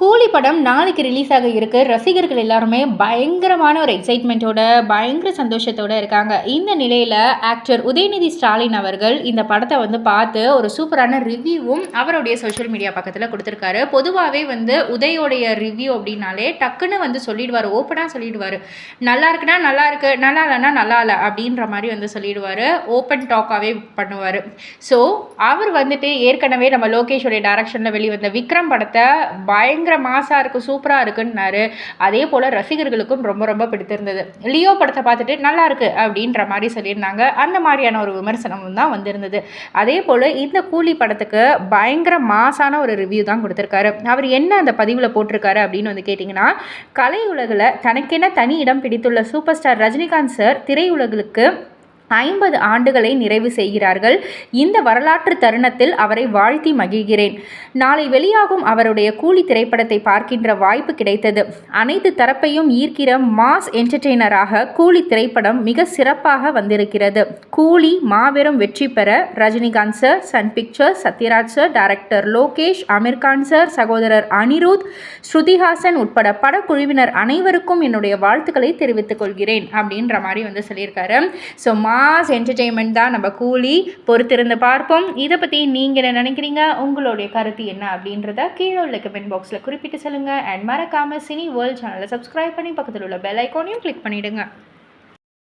கூலி படம் நாளைக்கு ரிலீஸ் ஆக இருக்கு. ரசிகர்கள் எல்லாருமே பயங்கரமான ஒரு எக்ஸைட்மெண்ட்டோட பயங்கர சந்தோஷத்தோட இருக்காங்க. இந்த நிலையில் ஆக்டர் உதயநிதி ஸ்டாலின் அவர்கள் இந்த படத்தை வந்து பார்த்து ஒரு சூப்பரான ரிவ்யூவும் அவருடைய சோஷியல் மீடியா பக்கத்தில் கொடுத்துருக்காரு. பொதுவாகவே வந்து உதயோடைய ரிவ்யூ அப்படின்னாலே டக்குன்னு வந்து சொல்லிடுவார். ஓப்பனாக சொல்லிடுவார். நல்லா இருக்குன்னா நல்லா இருக்கு நல்லா இல்லைன்னா நல்லா இல்லை அப்படின்ற மாதிரி வந்து சொல்லிடுவார். ஓப்பன் டாக்காகவே பண்ணுவார். ஸோ அவர் வந்துட்டு ஏற்கனவே நம்ம லோகேஷோடைய டைரக்ஷனில் வெளிவந்த விக்ரம் படத்தை பயங்கர பயங்கர மாசாக இருக்குது சூப்பராக இருக்குன்னாரு. அதே போல் ரசிகர்களுக்கும் ரொம்ப ரொம்ப பிடித்திருந்தது. லியோ படத்தை பார்த்துட்டு நல்லா இருக்கு அப்படின்ற மாதிரி சொல்லியிருந்தாங்க. அந்த மாதிரியான ஒரு விமர்சனமும் தான் வந்திருந்தது. அதே போல் இந்த கூலி படத்துக்கு பயங்கர மாசான ஒரு ரிவ்யூ தான் கொடுத்துருக்காரு. அவர் என்ன அந்த பதிவில் போட்டிருக்காரு அப்படின்னு வந்து கேட்டிங்கன்னா கலை உலகில் தனக்கென தனி இடம் பிடித்துள்ள சூப்பர் ஸ்டார் ரஜினிகாந்த் சார் திரையுலகுக்கு ஐம்பது ஆண்டுகளை நிறைவு செய்கிறார்கள். இந்த வரலாற்று தருணத்தில் அவரை வாழ்த்தி மகிழ்கிறேன். நாளை வெளியாகும் அவருடைய கூலி திரைப்படத்தை பார்க்கின்ற வாய்ப்பு கிடைத்தது. அனைத்து தரப்பையும் ஈர்க்கிற மாஸ் என்டர்டெய்னராக கூலி திரைப்படம் மிக சிறப்பாக வந்திருக்கிறது. கூலி மாபெரும் வெற்றி பெற Rajinikanth sir Sun Pictures Sathyaraj sir director Lokesh Aamir Khan sir சகோதரர் அனிருத் ஸ்ருதிஹாசன் உட்பட படக்குழுவினர் அனைவருக்கும் என்னுடைய வாழ்த்துக்களை தெரிவித்துக் கொள்கிறேன் அப்படின்ற மாதிரி வந்து சொல்லியிருக்காரு. ஸோ மாஸ் என்டர்டெயின்மெண்ட் தான் நம்ம கூலி. பொறுத்திருந்து பார்ப்போம். இதை பற்றி நீங்கள் என்ன நினைக்கிறீங்க? உங்களுடைய கருத்து என்ன அப்படின்றத கீழே உள்ள கமெண்ட் பாக்ஸில் குறிப்பிட்டு சொல்லுங்கள் அண்ட் மறக்காமல் சினி வேர்ல்ட் சேனலை சப்ஸ்கிரைப் பண்ணி பக்கத்தில் உள்ள பெல் ஐக்கானையும் கிளிக் பண்ணிவிடுங்க